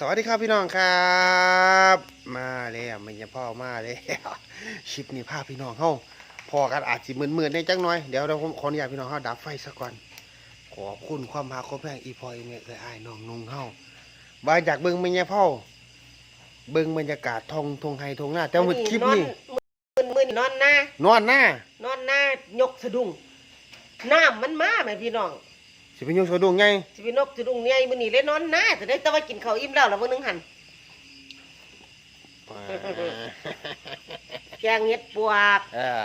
สวัสดีครับพี่น้องครับ มาแล้วมันจะพ่อมาแล้วชิปนี้พาพี่น้องเข้าพอกันอาจจะมืนๆได้จังหน่อยเดี๋ยวเราขออนุญาตพี่น้องเข้าดับไฟซะก่อนขอบคุณความมาคบแพงอีพอยเมฆเลยอ้ายน้องนุ่งเข้าบายจากเบิ้งมันจะพ่อเบิ้งบรรยากาศทองทงไฮทงหน้าแต่หมดคลิปนี้มืนมืนนอนหน้านอนหน้านอนหน้ายกสะดุ้งน้ำมันมาแม่พี่น้อง สิเป็นยงสะดุ้งไงสิเป็นนกสะดุ้งเนี่ยมื้อนี้เลยนอนหน้าแต่ได้แต่ว่ากินข้าวอิ่มแล้วแล้วมื้อนึงหั่นแกงเห็ดปวกเออ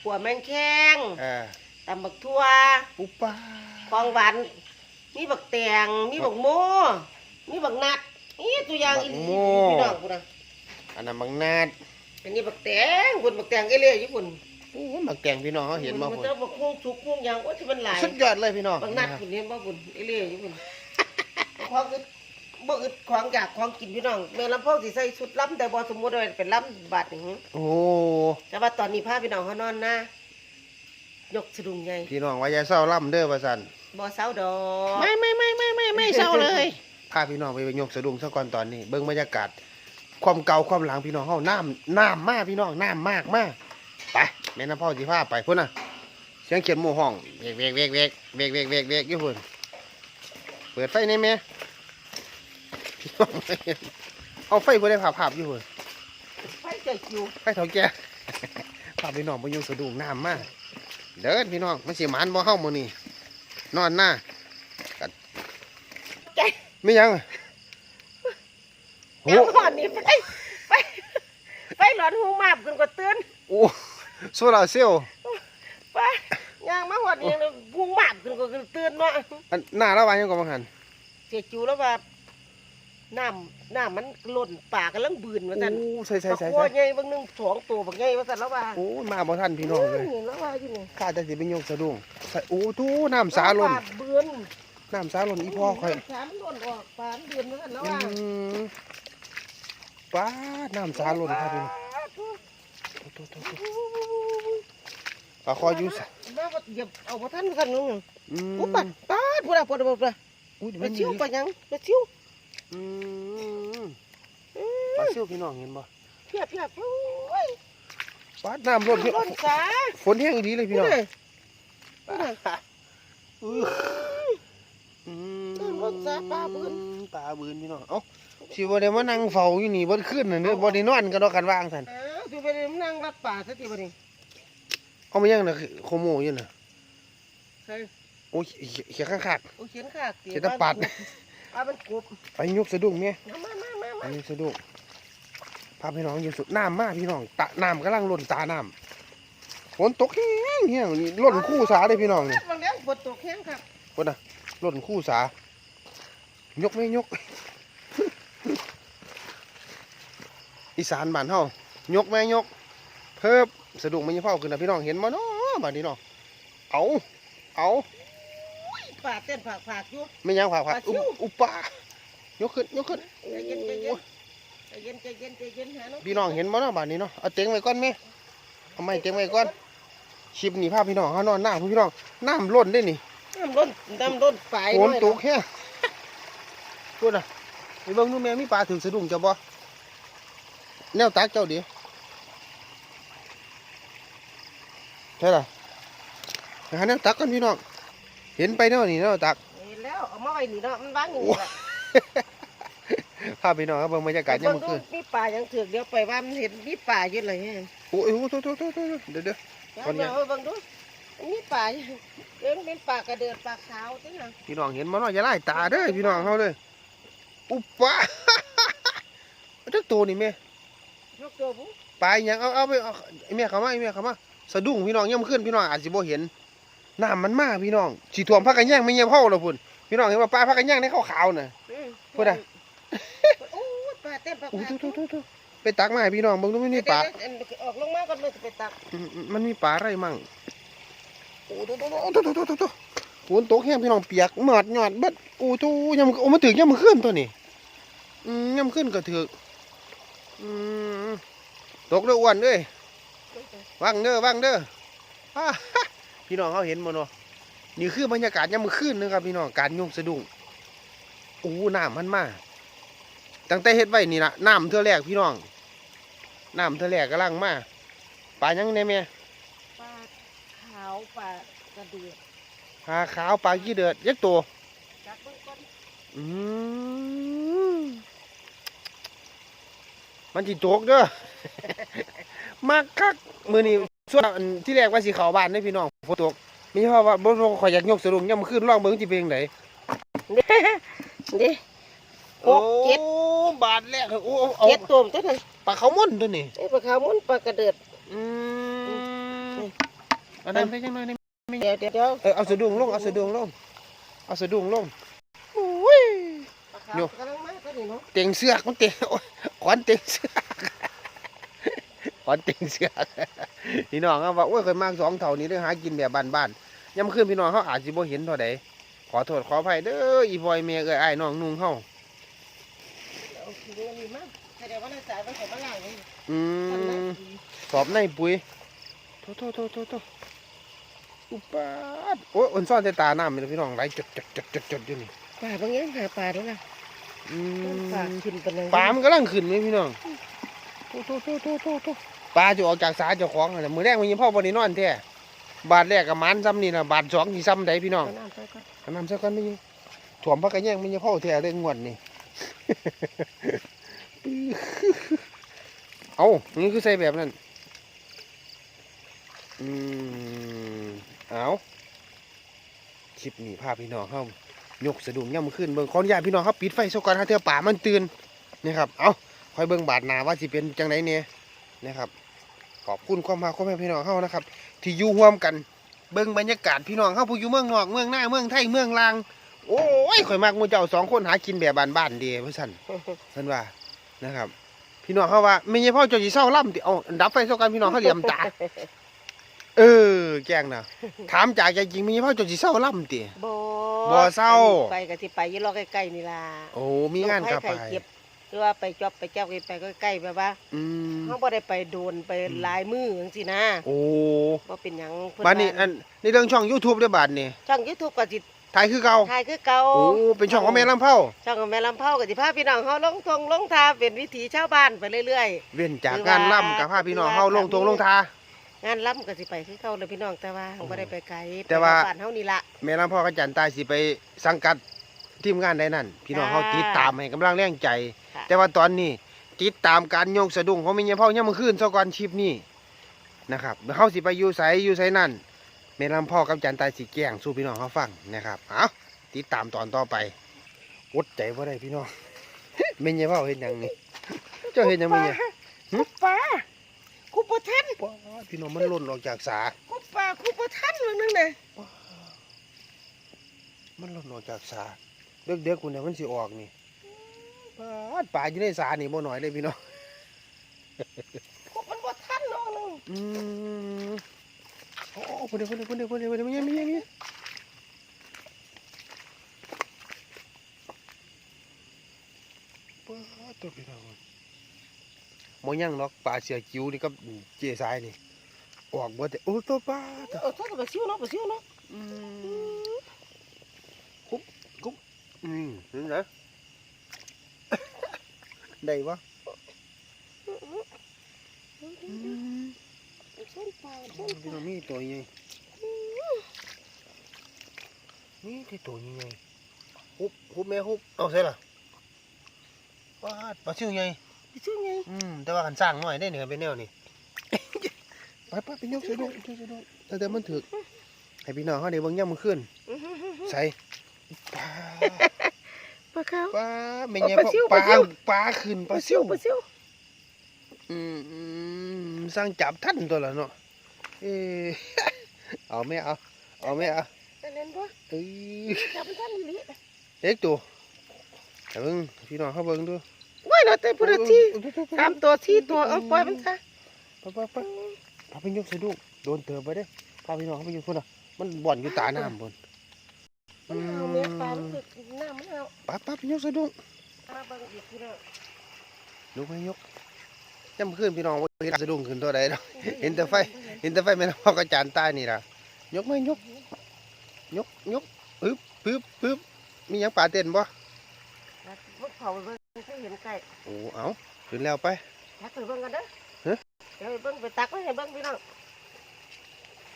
ขัวแมงแข้งเออตำบักทั่วอุปาของหวานมีบักแตงมีบักโมมีบักนัดนี่ตัวอย่างอีหลีพี่น้องพุ่นน่ะอันนั้นบางนาดอันนี้บักแตงพุ่นบักแตงเอเล่ญี่ปุ่น โอ้ยหมักแกงพี่น้องเขาเห็นบ่มัพุ่นจะบักพวงสุกพวงยางโอ้ยที่มันหลายสุดยอดเลยพี่น้องบางนัดคุณเห็นบ่บุญเอเล่อยู่บุญของอึดบ่อึดของอยากของกินพี่น้องแม่ลำพ่อสิใส่ชุดล้ำแต่บ่สมมุติว่าเป็นล้ำบาดนี่หึโอ้แต่ว่าตอนนี้พาพี่น้องเขานอนนะยกสะดุ้งใหญ่พี่น้องว่าอย่าเศร้าล่ำเด้อว่าซั่นบ่เศร้าดอกไม่ไม่ไม่ไม่ไม่ไม่เศร้าเลยพาพี่น้องไปไปยกสะดุ้งซะก่อนตอนนี้ เบิ่งบรรยากาศความเก่าความหลังพี่น้องเฮาน้ำน้ำมากพี่น้องน้ำมากมาก ไปแม่น้ำพ่อสิพาไปพุ่นน่ะเสียงเขียนหมู่ห้องเวกเวกเวกเวกเวกเวกเวกเวกอยู่พุ่นเปิดไฟในแม่พี่น้องเอาไฟบ่ได้ภาพภาพอยู่พุ่นไฟใจคิวไปเถาแก่พาพี่น้องไปอยุ่งสะดุ้งน้ำมาเดินพี่น้องมันสิหมานบ่เฮามื้อนี้นอนหน้ากัดใจไม่ยังอะโอ้แก้วก่อนนี่ไปไปไปหลอนหูมาบขึ้นก็ตื่น โอ้โซลาร์เซลล์ไปย่างมาหอดนี่หูมาบขึ้นก็ตื่นเนาะอันหน้าละวายังก็บังหันเสียจูแล้วว่าน้ำน้ำมันหล่นปากกันลังบืนว่าซั่นโอ้ใส่ใส่บักใส่โคใส่ใหญ่บางหนึงสองตัวบักใหญ่ว่าซั่นแล้วว่าโอ้มาบ่ทันพี่น้องเลยนี่แล้วว่าอยู่นี่ข้าจะสิไปยกสะดุ้งใส่โอ้ทูน้ำสาลนปดเบือนน้ำสาลนอีพ่อค่อยสามหล่นออกปานเบือนว่าซั่นแล้วอืว่ามป้าดน้ำสาลนครับพี่น้องโอ้โตโตโต ปลาคออยู่สะมาว่าเหยียบเอาบ่ทันซั่นนึงอืมปุ๊บปัดปาดพุ่นน่ะพุ่นน่ะพุ่นน่ะอุ้ยเดี๋ยวไปมันชิวไปยังไปชิวอืมปลาซิวพี่น้องเห็นบ่เพียบเพียบโอ้ยปลาน้ำล้นพี่หล่นสาฝนแห้งดีเลยพี่น้องนี่อื้ออืมน้ำล้นสาปลาบืนปลาบืนพี่น้องเอ้าสิบ่ได้มานั่งเฝ้าอยู่นี่บ่ขึ้นน่ะเด้อบ่ได้นอนกันดอกกันวางซั่น อ้าวสิไปนั่งรัดป่าซะทีบัดนี้เอามายังน่ะคือโคโมอยู่น่ะใช่โอ้ยเขียข้างขาด โอ้เขียนขาดเขียนตะปัดปลามันกบไปยกสะดุ้งแม่มามามามาไปมายกสะดุ้งพาพี่น้องอยู่สุดน้ำมาพี่น้องตะน้ำกำลังล้นตาน้ำฝนตกแห้งแห้งนี่ล้นคู่สาเลยพี่น้องนี่บางแล้วฝนตกแห้งครับคนน่ะล้นคู่สายกไม่ยก อีสานบ้านเฮา ยกแม่ยก เพิ่มสะดุ้งมันยังเฝ้าขึ้นนะพี่น้องเห็นบ่เนาะบ้านนี้เนาะเอาเอาป่าเต้นผากผากอยู่ไม่ยังผากผากปลาซิอุวอุปายกขึ้นยกขึ้นใจเย็นใจเย็นใจเย็นใจเย็นใจเย็นหาน้องพี่น้องเห็นบ่เนาะบ้านนี้เนาะเอาเต็งไว้ก่อนแม่เอาไม้เต็งไว้ก่อนชิปนี่ภาพพี่น้องเขานอนหน้าพี่น้องน้ำล้นได้นี่น้ำล้นน้ำล้นปลายฝหนอยตกแค่พูดอะไปเบิ่งดูแม่มีปลาถึงสะดุ้งจะบ่แนวตักเจ้าดิ ใช่ล่ะหาแนวตักกันพี่น้อง เห็นไปแนวนี่แนวตัก เห็นแล้วเอามาไว้นี่เนาะมันวางอยู่นี่แหละภาพพี่น้องครับเบิ่งบรรยากาศยามเบิ่มื้งอดูคืนมีป่ายังเถือกเดี๋ยวไปว่ามันเห็นมีป่าเยอะเลยเนี่ยโอ้ยโอ้โตโตโตโตเดี๋ยวเดี๋ยวเดี๋ยวคนเนี่ยเอาเบิ่งดูมีป่าอยู่เดี๋ยวมันเป็นป่ากระเดิดป่าขาวจังนะพี่น้องเห็นบ่เนาะอย่าไล่ตาเด้อพี่น้องเฮาเด้ออุปปะ จักตัวนี่แม่ยกตัวบุ ปลาอีหยังเอาเอาไปเอาไอ้แม่เข้ามาไอ้แม่เข้ามา สะดุ้งพี่น้องย่ำขึ้นพี่น้องอาจสิบ่เห็นน้ำมันมากพี่น้องสิท่วมพักกันแย่งไม่เงียบเฮาแล้วพุ่นพี่น้องเห็นว่าปลาพักกันแย่างในขาวๆน่ะอืมพูดอะโอ้ยป่าเต็มปาโอ้ขาวโตๆๆๆไปตักมาให้พี่น้องเบิ่งดูมันมีปลาออกลงมาก่อนเลยไปตักมันมีปลาอะไรมั่งโอ้โตๆๆๆๆฝนตกแห้งพี่น้องเปียกหมอดหยอดบิดโอ้โตยามโอ้มาถึงยามมื้อคืนตัวนี้อืมยามคืนก็ถึกอืมตกเด้ออ้วนเอ้ย วางเด้อวางเด้ออ่าพี่น้องเขาเห็นบ่เนาะนี่คือบรรยากาศยามมื้อคืนนะครับพี่น้องการยงสะดุ้งโอ้น้ำมันมาตั้งแต่เฮ็ดไว้นี่ล่ะน้ำเทื่อแรกพี่น้องน้ำเทื่อแรกกำลังมาปลายังเนี่ยแม่ปลาขาวปลากระเดือกปลาขาวปลาขี้เดือดยักตัวจับเบิ่งก่อนอืมมันจิโจกเด้อ มากคักมือนี้ส่วนอันที่แรกว่าสิเข้าบ้านเด้อพี่น้องฝนตกมีเพราะว่าบ่บ่ข่อยอยากยกสะดุ้งยามมื้อคืนลองเบิ่งสิเป็นจังไดเด้หกเจ็ดโอ้บาทแรกโอ้เอาเจ็ดตัวมันตัวนั้นปลาเขาวม่อนตัวนี้ไอ้ปลาขาวมันปลากระเดือกอืมอันนั้นไปจังหน่อยนี่เดี๋ยวเดี๋ยวเดี๋ยวเออเอาสะดุ้งลงเอาสะดุ้งลงเอาสะดุ้งลงปลาขาวโยกำลังมาตัวนี้เนาะเต็งเสือกมันเต็งโอ้ยขอนเต็งเสือกข อนเต็งเสือกพี่น้องเขาว่าโอ้ยเคยมากสองเท่านี้เด้อหากินแบบบ้านๆยามคืนพี่น้องเขาอาจสิบ่เห็นเท่าใดขอโทษขออภัยเด้ออีพอยเมียเอ้ยอ้ายน้องนุ่งเฮาเอาถุงอันนี้มาแสดงว่าในสายมันใส่มาล่างนี่อืทำได้มดีสอบในปุ๋ยโทษโทษโทษโทษโทษอุปาดโอ้ยอ่อนซ่อนแต่ตาน้ำเลยพี่น้องไหลจดจดจดจดจดอยู่นี่ปลาบางอย่างหาปลาด้วยนะอืปลามขึ้นไปเลยปลามันกำลังขึ้นเลยพี่น้องโทษโทษโทษโทษโทษโทษ ปลาจะออกจากสาเจ้าของอะไรมือแรกมันยังพ่อบนนี้นอนแท้บาทแรกกับมันซ้ำนี่นะบาทสองที่ซ้ำใดพี่น้องน้ำใส่กันไม่ยังถ่วมพักกันแย่งมันยังพ่อแท้เลยงวดนี่เอานี่คือใส่แบบนั้นอืมเอาคลิปนี้พาพี่น้องเข้ายกสะดุ้งย่ำขึ้นเบิ่งขออนุญาตพี่น้องครับปิดไฟซะก่อนฮะเธอป่ามันตื่นนะครับ เอาคอยเบิ่งบาดนาว่าสิเป็นจังไดเนี่ยนะครับ อบคุณความพาความแม่พี่น้องเข้านะครับ ที่อยู่ร่วมกันเบิ่งบรรยากาศพี่น้องเข้าผู้อยู่เมืองนอกเมืองหน้าเมืองไทยเมืองลางโอ้ยข่อยมักหมูเจ้าสองคนหากินแบบบ้านๆเดีเพื่อนสั่นเพิ่นว่านะครับ พี่น้องเขาว่าไม่ใช่พ่อเจ้าสิเศร้าล่ำติเอาดับไฟซะกันพี่น้องเขาเหลี่ยมตา เออ แกล้งนะถามจากใจจริงมีพ่อเจ้าสิเศร้าล่ำติบ่บ่เศร้าไปก็สิไปอยี่รอใกล้ๆนี่ล่ะโอ้มีงานกลับไปไข่เก็บ หรือว่าไปจอบไปเจ้าไปก็ใกล้ๆแบบว่าอืมเฮาบ่ได้ไปโดนไปหลายมือจังซี่นะโอ้บ่เป็นหยังเพิ่บ้านนี้ว่อันในเรื่องช่อง YouTube ด้วยบาดนี่ช่อง YouTube ก็สิถ่ายคือเก่าถ่ายคือเก่า โอ้เป็นช่องของแม่ลำเผาช่องของแม่ลำเผาก็สิพาพี่น้องเฮาลงทงลงทาเป็นวิถีชาวบ้านไปเรื่อย เว้นจากงานล่ำกับพาพี่น้องเฮาลงตรงลงทา ๆ งานลํก็สิไปคือเก่าเลยพี่น้องแต่ว่าเฮาบ่ได้ไปไกลแต่ว่า ไปบ้านเฮานี่ล่ะแม่ลำเผากับจันตายสิไปสังกัด ทีมงานใดนั่น พี่น้องเฮาค่ะติดตามให้กำลังแรงใจ ค่ะ แต่ว่าตอนนี้ ติดตามการโยกสะดุ้งของแม่ยายเผาย่ำมื้อคืนซะก่อนชิปนี้นะครับเฮาสิไปอยู่ไสอยู่ไสนั่นแม่ลำเผากับจันตายสิแจ้งสู่พี่น้องเฮาฟังนะครับเอาติดตามตอนต่อไปอดใจบ่ได้พี่น้องแม่ยายเผาเฮ็ดหยังนี่เจ้าเฮ็ดหยังแม่ยายหึคุปลาคุปทันป๊าดพี่น้องมันหล่นออกจากสา คุปลาคุปทันว่านึงน่ะมันหล่นออกจากสาเด็กเด็กคุณเนี่ยมันสิออกนี่ปาดป่าอยู่ในสานี่บ่หน่อยเลยพี่น้องคุปมันบ่ทันน้องนึงอืมโอ้โหคนเดียวคนเดียวคนเดียวคนเดียวคนเดียวมันยังมันยังมันยังปาดตัวพี่น้องมอยังเนาะปลาเสือจิ๋วนี่กับเจสายนี่ออกบ่แต่โอ้ตัวปลาตัวเออถ้าก็สิวเนาะบ่สิวเนาะอืมคุบคุบ อืมเห็นไหมได้ปะอืมส้นปลาส้นปพี่ลาน้องมีตัวใหญ่นี่ที่ตัวใหญ่ฮุบฮุบแม่ฮุบเอาใช่ล่ะปลาดปลาชิวใหญ่ไปซื้อไงอืมแต่ว่ากันสร้างหน่อยได้เหนือเป็นแนวนี่ไปไปไปยกใส่ดูยกใส่ดูแต่แต่มันถึกให้พี่น้องเขาเดี๋ยวเบิ่งย่ำมือขึ้นใส่ ปลาปลาขาวปลาไม่เอาใช่ปลาซิวปลาปลาซิวปลาขึ้นปลาซิวปลาซิวอืมอืมสร้างจับท่านตัวละเนาะเออเอาไม่เอาเอาไม่เอานั่นเล่นบ่เอ้ยจับมันทันอีหลีเด็กตัวแต่เบิ่งพี่น้องเขาเบิ่งดูว้ายเนาะแต่พุทธที่สามตัวสี่ตัวเอาปล่อยมันซะไปไปไปพาไปยกสะดุ้งโดนเติมไปเด้พาพี่น้องเขาไปยกพุ่นอะมันบ่อนอยู่ตาน้ำบนมันเอาแม่ ปลามันคือน้ำมันเอาปั๊บปั๊บยกสะดุ้งมาเบิ่งอีกพี่น้องลุกไปยกจำขึ้นพี่น้องว่าเห็นสะดุ้งขึ้นตัวใดเนาะเห็นแต่ไฟเห็นแต่ไฟแม่น้ำพ่อกระจานใต้นี่ล่ะยกไหมยก ยกยกปึ๊บปึ๊บปึ๊บมีหยังป่าเต้นบ่พวกเผาเบิ่งเคยเห็นไก่ล้โอ้เอาขึ้นแล้วไปๆตักไปเบิ่งกันเด้อฮะเดี๋ยวไปเบิ่งไปตักไว้ให้เบิ่งพี่น้อง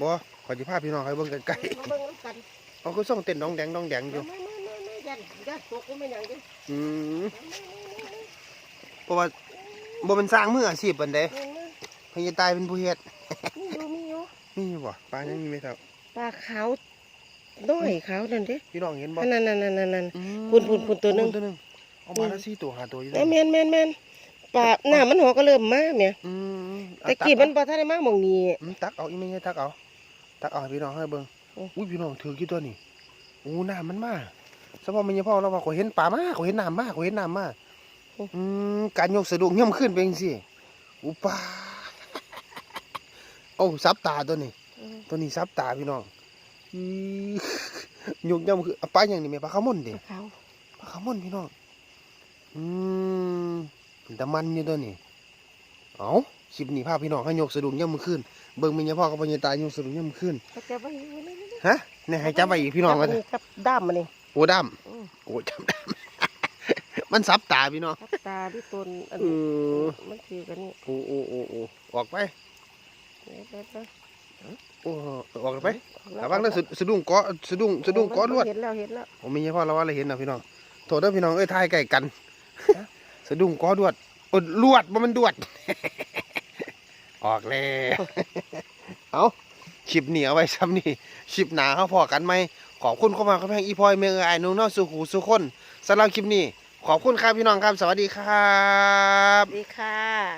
บ่ขอจิพาพี่น้องให้เบิ่งใกล้มาเบิ่งน้ำกันๆ เอาคือส่องเต้นดองแดงดองแดงอยู่มามามามายันยันตกก็ไม่หยังเด้ออืมเพราะว่าบ่เป็นสร้างมืออาชีพปานใดมามาเพิ่นจะตายเป็นผู้เฮ็ดมีอยู่มีอยู่มีอยู่บ่ปลายังมีไหมครับปลาขาวน้อยขาวนั่นเด้พี่น้องเห็นบ่นั่นนั่นนั่นนั่นนั่นอืมพุ่นพุ่นพุ่นตัวหนึ่งตัวหนึงเอามาละสี่ตัวห้าตัวอยู่แม่นแม่นแม่นปลาหน้ามันหัวก็เริ่มมาแม่อืมเอาแต่กี้ตัมันบ่ทันได้มาหม่องนี้อืมตักเอาอีแม่ให้ตักเอาตักเอาให้พี่น้องให้เบิ่ง โอ้อุ้ยพี่น้องถือกี่ตัวนี่โอ้น้ำมันมาสพอแม่นพ่อเราว่าขอยเห็นปลามาขอยเห็นน้ำมาขอยเห็นน้ำมาอืมการยกสะดุ้งย่ำขึ้นไปจังซี่อุปาโอ้ซับตาตัวนี้ ตัวนี้ซับตาพี่น้องอื้อยกย่ำคือเอาปลาอย่างนี้แม่ปลาขาวมนปเด้ลาขาวปลาขาวมนพี่น้องอืมเป็นตะมันอยู่ตัวนี้เอาคลิปนี้พาพี่น้องให้ยกสะดุ้งย่ำมือขึ้นเบิ่งแม่นพ่อกับพ่อใหญ่ตายยกสะดุ้งย่ำมือขึ้น ก็จะไว้อยู่นี่นี่ฮะเนี่ยให้จับไปอีกพี่น้องกันจับจับด้ามมันนี่โอ้ดอืมำโอ้จำดำมันซับตาพี่น้องจับตาที่ต้นอันเออมันคือกันนี่โอ้โอ้โอ้โอ้ออกไปเดี๋ยวเดี๋ยวเดี๋ยวโอ้ออกไประวังนะสะสะดุ้งเกาะสะดุ้งสะดุ้งเกาะลวดเห็นแล้วเห็นแล้วผมมีเฉพาะเราว่าเราเห็นนะพี่น้องโทษเด้อพี่น้องเอ้ยทายไก่กันสะดุ้งเกาะลวดอดลวดบ่มันดวด ออกแล้วเอา คลิปนี้เอาไว้ซ้ำนี่คลิปหนาเขาพอกันไหมขอบคุณเข้ามาครับแพงอีพอยเมือไอ้นุ่งเนอกสุขูสุคนสำหรับคลิปนี้ ขอบคุณครับพี่น้องครับ สวัสดีครับ ดีค่ะ